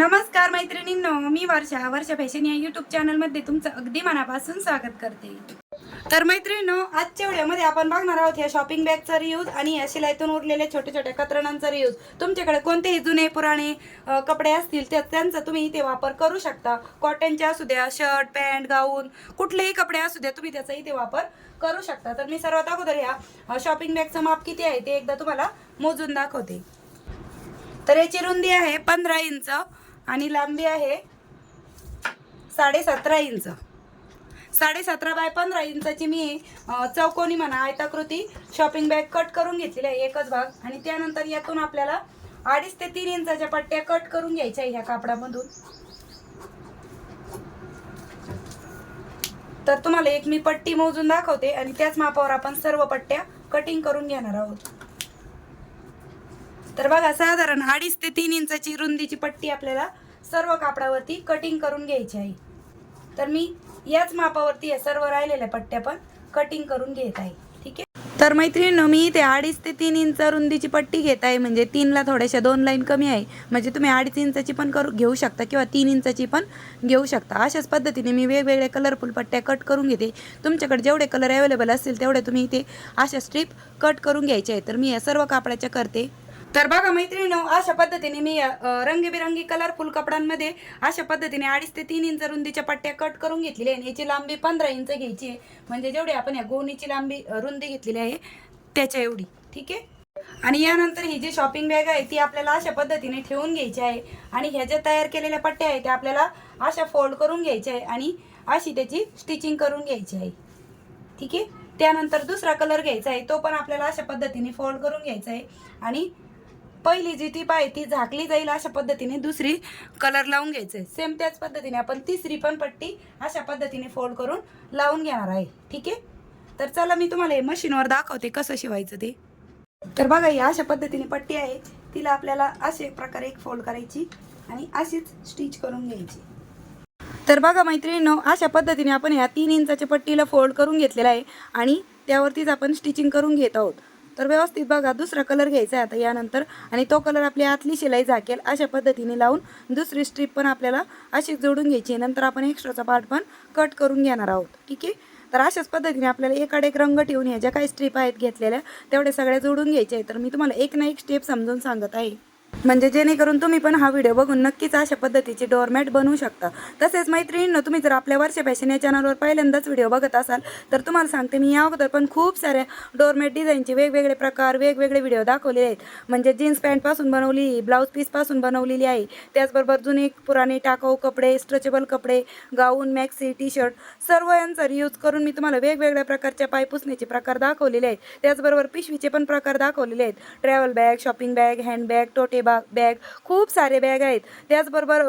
नमस्कार मैत्रिणींनो मी वर्षा. वर्षा फॅशन या युट्यूब चॅनलमध्ये तुमचं अगदी मनापासून स्वागत करते. तर मैत्रिणींनो आजच्या व्हिडिओमध्ये आपण बघणार आहोत या शॉपिंग बॅगचा रियूज आणि या शिलाईतून उरलेल्या छोट्या छोट्या कतरणांचा रियूज तुमच्याकडे कोणतेही जुने पुराणे कपडे असतील तर त्यांचा तुम्ही इथे वापर करू शकता. कॉटनचे असू द्या शर्ट पॅन्ट गाऊन कुठलेही कपडे असू द्या तुम्ही त्याचा इथे वापर करू शकता. तर मी सर्वात अगोदर या शॉपिंग बॅगचं माप किती आहे ते एकदा तुम्हाला मोजून दाखवते. तर याची रुंदी आहे पंधरा इंच. आणि लांबी आहे साडे सतरा इंच. साडे सतरा बाय पंधरा इंचाची मी चौकोनी म्हणा आयताकृती शॉपिंग बॅग कट करून घेतलेली आहे एकच भाग. आणि त्यानंतर यातून आपल्याला अडीच ते तीन इंचाच्या पट्ट्या कट करून घ्यायच्या ह्या कापडामधून. तर तुम्हाला एक मी पट्टी मोजून दाखवते आणि त्याच मापावर आपण सर्व पट्ट्या कटिंग करून घेणार आहोत. तर बघा साधारण अडीच ते तीन इंचाची रुंदीची पट्टी आपल्याला सर्व कापडावरती कटिंग करून घ्यायची आहे. तर मी याच मापावरती या सर्व राहिलेल्या पट्ट्या पण कटिंग करून घेत आहे. ठीक आहे? तर मैत्रिणींनो मी इथे अडीच ते तीन इंच रुंदीची पट्टी घेत आहे. म्हणजे तीनला थोड्याशा दोन लाईन कमी आहे. म्हणजे तुम्ही अडीच इंचाची पण करू घेऊ शकता किंवा तीन इंचाची पण घेऊ शकता. अशाच पद्धतीने मी वेगवेगळे कलरफुल पट्ट्या कट करून घेते. तुमच्याकडे जेवढे कलर अवेलेबल असतील तेवढे तुम्ही इथे अशा स्ट्रीप कट करून घ्यायचे आहे तर मी या सर्व कापडाच्या करते. तर बघा मैत्रिणी अशा पद्धतीने मी रंगीबिरंगी कलरफुल कपड्यांमध्ये अशा पद्धतीने अडीच ते तीन इंच रुंदीच्या पट्ट्या कट करून घेतलेल्या आहे आणि याची लांबी पंधरा इंच घ्यायची आहे. म्हणजे जेवढी आपण या गोणीची लांबी रुंदी घेतलेली आहे त्याच्या एवढी. ठीक आहे? आणि यानंतर ही जी शॉपिंग बॅग आहे ती आपल्याला अशा पद्धतीने ठेवून घ्यायची आहे. आणि ह्या ज्या तयार केलेल्या पट्ट्या आहेत त्या आपल्याला अशा फोल्ड करून घ्यायच्या आहे आणि अशी त्याची स्टिचिंग करून घ्यायची आहे. ठीक आहे? त्यानंतर दुसरा कलर घ्यायचा आहे. तो पण आपल्याला अशा पद्धतीने फोल्ड करून घ्यायचा आहे. आणि पहिली जी टीप आहे ती झाकली जाईल अशा पद्धतीने दुसरी कलर लावून घ्यायचे सेम त्याच पद्धतीने आपण तिसरी पण पट्टी अशा पद्धतीने फोल्ड करून लावून घेणार आहे. ठीक आहे? तर चला मी तुम्हाला हे मशीनवर दाखवते कसं शिवायचं ते. तर बघा ही अशा पद्धतीने पट्टी आहे. तिला आपल्याला असे प्रकारे एक फोल्ड करायची आणि अशीच स्टिच करून घ्यायची. तर बघा मैत्रिणींनो अशा पद्धतीने आपण ह्या तीन इंचाच्या पट्टीला फोल्ड करून घेतलेला आहे आणि त्यावरतीच आपण स्टिचिंग करून घेत आहोत. तर व्यवस्थित बघा दुसरा कलर घ्यायचा आहे आता यानंतर. आणि तो कलर आपली आतली शिलाई झाकेल अशा पद्धतीने लावून दुसरी स्ट्रीप पण आपल्याला अशी जोडून घ्यायची आहे. नंतर आपण एक्स्ट्राचा पार्ट पण कट करून घेणार आहोत. ठीक आहे? तर अशाच पद्धतीने आपल्याला एकाडे एक रंग ठेवून ह्या ज्या काही स्ट्रीप आहेत घेतलेल्या तेवढ्या सगळ्या जोडून घ्यायच्या आहे तर मी तुम्हाला एक ना एक स्टेप समजून सांगत आहे. म्हणजे जेणेकरून तुम्ही पण हा व्हिडिओ बघून नक्कीच अशा पद्धतीचे डोअरमॅट बनवू शकता. तसेच मैत्रिणींनो तुम्ही जर आपल्या वर्ष फॅशन या चॅनलवर पहिल्यांदाच व्हिडिओ बघत असाल तर तुम्हाला सांगते मी या अगोदर पण खूप साऱ्या डोअरमॅट डिझाईनचे वेगवेगळे प्रकार वेगवेगळे व्हिडिओ दाखवलेले आहेत. म्हणजे जीन्स पॅन्टपासून बनवली ब्लाऊज पीसपासून बनवलेली आहे. त्याचबरोबर जुने पुराणे टाकाऊ कपडे स्ट्रेचेबल कपडे गाऊन मॅक्सी टी शर्ट सर्व यांचा रियूज करून मी तुम्हाला वेगवेगळ्या प्रकारच्या पायपुसण्याचे प्रकार दाखवलेले आहेत. त्याचबरोबर पिशवीचे पण प्रकार दाखवलेले आहेत. Travel bag shopping bag handbag tote बा बॅग खूप सारे बॅग आहेत. त्याचबरोबर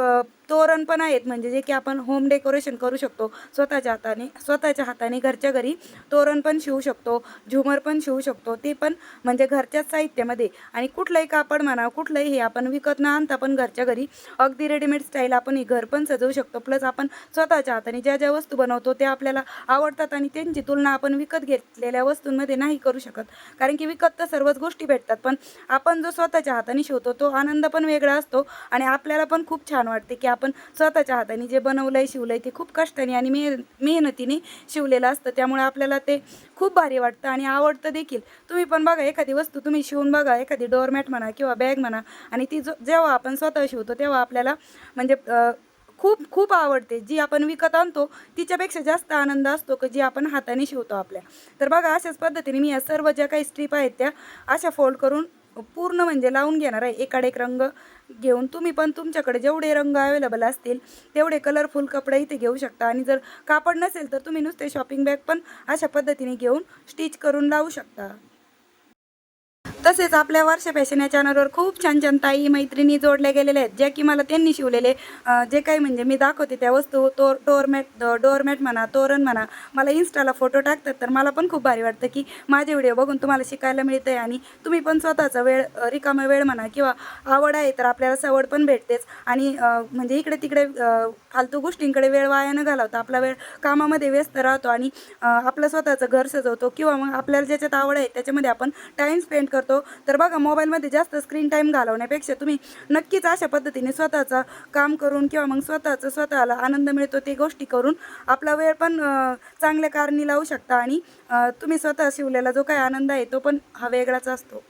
तोरण पण आहेत. म्हणजे जे की आपण होम डेकोरेशन करू शकतो. स्वतःच्या हाताने स्वतःच्या हाताने घरच्या घरी तोरण पण शिवू शकतो. झुमर पण शिवू शकतो. ते पण म्हणजे घरच्याच साहित्यामध्ये. आणि कुठलंही कापड म्हणा कुठलंही हे आपण विकत न आणता पण घरच्या घरी अगदी रेडीमेड स्टाईल आपण हे घर पण सजवू शकतो. प्लस आपण स्वतःच्या हाताने ज्या ज्या वस्तू बनवतो त्या आपल्याला आवडतात आणि त्यांची तुलना आपण विकत घेतलेल्या वस्तूंमध्ये नाही करू शकत. कारण की विकत तर सर्वच गोष्टी भेटतात पण आपण जो स्वतःच्या हाताने शिवतो तो आनंद पण वेगळा असतो आणि आपल्याला पण खूप छान वाटते की आपण स्वतःच्या हाताने जे बनवलंय शिवलंय ते खूप कष्टाने आणि मेह मेहनतीने शिवलेलं असतं. त्यामुळे आपल्याला ते खूप भारी वाटतं आणि आवडतं देखील. तुम्ही पण बघा एखादी वस्तू तुम्ही शिवून बघा एखादी डोअरमॅट म्हणा किंवा बॅग म्हणा आणि ती जो जेव्हा आपण स्वतः शिवतो तेव्हा आपल्याला म्हणजे खूप खूप आवडते. जी आपण विकत आणतो तिच्यापेक्षा जास्त आनंद असतो की जी आपण हाताने शिवतो आपल्या. तर बघा अशाच पद्धतीने मी या सर्व ज्या काही स्ट्रीप आहेत त्या अशा फोल्ड करून पूर्ण म्हणजे लावून घेणार आहे. एकाड एक रंग घेऊन तुम्ही पण तुमच्याकडे जेवढे रंग अवेलेबल असतील तेवढे कलरफुल कपडे इथे घेऊ शकता. आणि जर कापड नसेल तर तुम्ही नुसते शॉपिंग बॅग पण अशा पद्धतीने घेऊन स्टिच करून लावू शकता. तसेच आपल्या वर्ष फॅशन या चॅनलवर खूप छान छान ताई मैत्रिणी जोडल्या गेलेल्या आहेत ज्या की मला त्यांनी शिवलेले जे काही म्हणजे मी दाखवते त्या वस्तू तो डोअरमॅट डोअरमॅट म्हणा तोरण म्हणा मला इन्स्टाला फोटो टाकतात तर मला पण खूप भारी वाटतं की माझे व्हिडिओ बघून तुम्हाला शिकायला मिळतं आहे आणि तुम्ही पण स्वतःचा वेळ रिकामा वेळ म्हणा किंवा आवड आहे तर आपल्याला सवड पण भेटतेच आणि म्हणजे इकडे तिकडे फालतू गोष्टींकडे वेळ वाया न घालवता आपला वेळ कामामध्ये व्यस्त राहतो आणि आपलं स्वतःचं घर सजवतो किंवा मग आपल्याला ज्याच्यात आवड आहे त्याच्यामध्ये आपण टाईम स्पेंड करतो होतो तर बघा मोबाईलमध्ये जास्त स्क्रीन टाईम घालवण्यापेक्षा तुम्ही नक्कीच अशा पद्धतीने स्वतःचं काम करून किंवा मग स्वतःचं स्वतःला आनंद मिळतो ते गोष्टी करून आपला वेळ पण चांगल्या कारणी लावू शकता आणि तुम्ही स्वतः शिवलेला जो काही आनंद आहे तो पण हा वेगळाच असतो.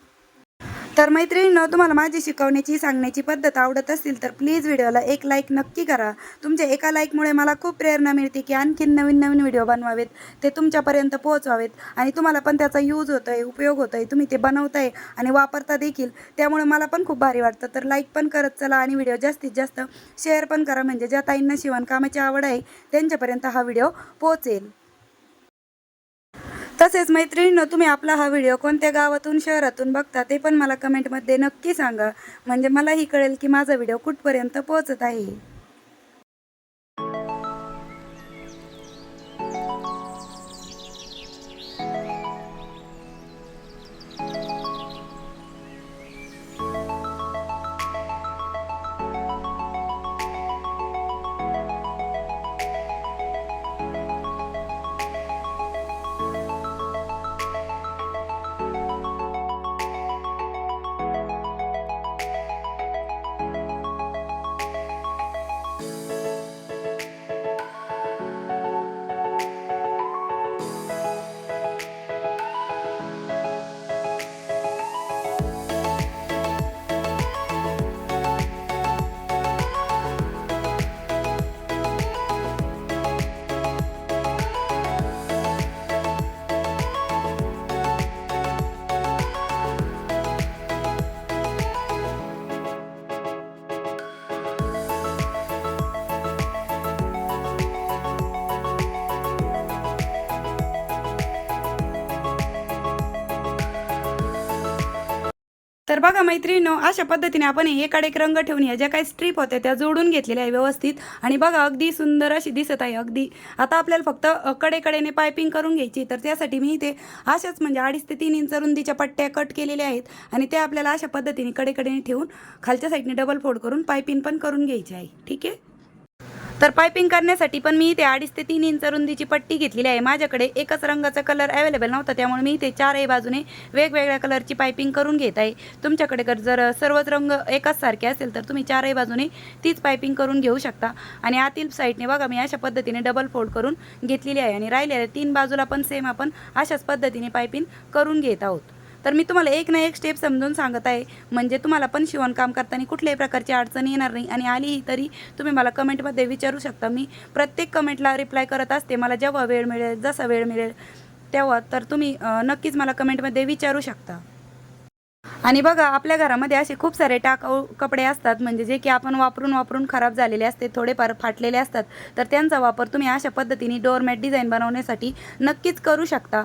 तर मैत्रिणींनो तुम्हाला माझी शिकवण्याची सांगण्याची पद्धत आवडत असेल तर प्लीज व्हिडिओला एक लाईक नक्की करा. तुमच्या एका लाईकमुळे मला खूप प्रेरणा मिळते की आणखीन नवीन नवीन व्हिडिओ बनवावेत. ते तुमच्यापर्यंत पोहोचवावेत आणि तुम्हाला पण त्याचा यूज होतो आहे उपयोग होतो आहे तुम्ही ते बनवताय आणि वापरता देखील. त्यामुळे मला पण खूप भारी वाटतं. तर लाईक पण करत चला आणि व्हिडिओ जास्तीत जास्त शेअर पण करा. म्हणजे ज्या ताईंना शिवणकामाची आवड आहे त्यांच्यापर्यंत हा व्हिडिओ पोहोचेल. तसेच मैत्रिणींनो तुम्ही आपला हा व्हिडिओ कोणत्या गावातून शहरातून बघता ते पण मला कमेंटमध्ये नक्की सांगा. म्हणजे मलाही कळेल की माझा व्हिडिओ कुठपर्यंत पोहोचत आहे. तर बघा मैत्रिणीनो अशा पद्धतीने आपण एकाड एक रंग ठेवून या ज्या काही स्ट्रीप होत्या त्या जोडून घेतलेल्या आहे व्यवस्थित. आणि बघा अगदी सुंदर अशी दिसत आहे अगदी. आता आपल्याला फक्त कडेकडेने पायपिंग करून घ्यायची तर त्यासाठी मी इथे अशाच म्हणजे अडीच ते तीन इंच रुंदीच्या पट्ट्या कट केलेल्या आहेत. आणि त्या आपल्याला अशा पद्धतीने कडेकडेने ठेवून खालच्या साईडने डबल फोड करून पायपिंग पण करून घ्यायची आहे. ठीक आहे? तर पायपिंग करण्यासाठी पण मी इथे अडीच ते तीन इंच रुंदीची पट्टी घेतलेली आहे. माझ्याकडे एकच रंगाचा कलर अवेलेबल नव्हता त्यामुळे मी इथे चारही बाजूने वेगवेगळ्या कलरची पायपिंग करून घेत आहे. तुमच्याकडे जर जर सर्वच रंग एकाच सारखे असेल तर तुम्ही चारही बाजूने तीच पायपिंग करून घेऊ शकता. आणि आतील साईडने बघा मी अशा पद्धतीने डबल फोल्ड करून घेतलेली आहे. आणि राहिलेल्या तीन बाजूला पण सेम आपण अशाच पद्धतीने पायपिंग करून घेत आहोत. तर मी तुम्हाला एक ना एक स्टेप समजून सांगत आहे. म्हणजे तुम्हाला पण शिवणकाम करताना कुठल्याही प्रकारची अडचण येणार नाही. आणि आलीही तरी तुम्ही मला कमेंटमध्ये विचारू शकता. मी प्रत्येक कमेंटला रिप्लाय करत असते. मला जेव्हा वेळ मिळेल जसा वेळ मिळेल तेव्हा तर तुम्ही नक्कीच मला कमेंटमध्ये विचारू शकता. आणि बघा आपल्या घरामध्ये असे खूप सारे टाकाऊ कपडे असतात. म्हणजे जे की आपण वापरून वापरून खराब झालेले असते थोडेफार फाटलेले असतात. तर त्यांचा वापर तुम्ही अशा पद्धतीने डोअरमॅट डिझाईन बनवण्यासाठी नक्कीच करू शकता.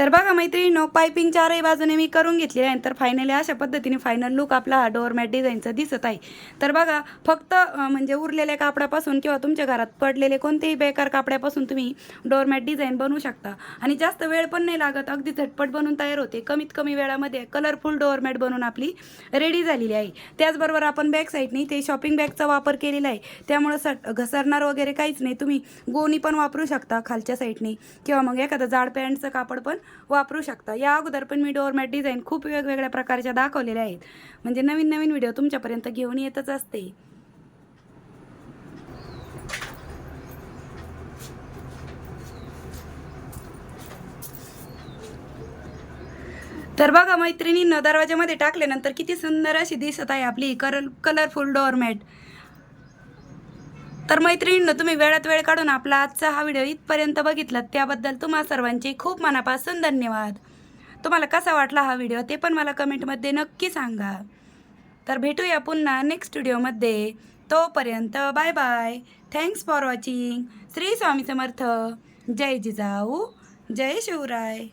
तर बघा मैत्रिणीनो पायपिंग चारही बाजूने मी करून घेतली आहे. तर फायनली अशा पद्धतीने फायनल लुक आपला हा डोअरमॅट डिझाईनचा दिसत आहे. तर बघा फक्त म्हणजे उरलेल्या कापडापासून किंवा तुमच्या घरात पडलेले कोणतेही बेकार कापड्यापासून तुम्ही डोअरमॅट डिझाईन बनवू शकता. आणि जास्त वेळ पण नाही लागत अगदी झटपट बनवून तयार होते. कमीत कमी वेळामध्ये कलरफुल डोअरमॅट बनवून आपली रेडी झालेली आहे. त्याचबरोबर आपण बॅक साईडनी ते शॉपिंग बॅगचा वापर केलेला आहे. त्यामुळं सट घसरणार वगैरे काहीच नाही. तुम्ही गोणी पण वापरू शकता खालच्या साईडने किंवा मग एखादं जाड पॅन्टचं कापड पण वापरू शकता. या अगोदर पण मी डोअरमॅट डिझाईन खूप वेगवेगळ्या प्रकारच्या दाखवलेल्या आहेत. म्हणजे नवीन नवीन व्हिडिओ तुमच्यापर्यंत घेऊन येतच असते. तर बघा मैत्रिणींना दरवाजामध्ये टाकल्यानंतर किती सुंदर अशी दिसत आहे आपली कलर कलरफुल डोअरमॅट तर मैत्रिणींनो तुम्ही वेळात वेळ काढून आपला आजचा हा व्हिडिओ इथपर्यंत बघितलात. त्याबद्दल तुम्हा सर्वांचे खूप मनापासून धन्यवाद. तुम्हाला कसा वाटला हा व्हिडिओ ते पण मला कमेंटमध्ये नक्की सांगा. तर भेटूया पुन्हा नेक्स्ट व्हिडिओमध्ये. तोपर्यंत bye bye thanks for watching Shri Swami Samarth. जय जिजाऊ. जय शिवराय.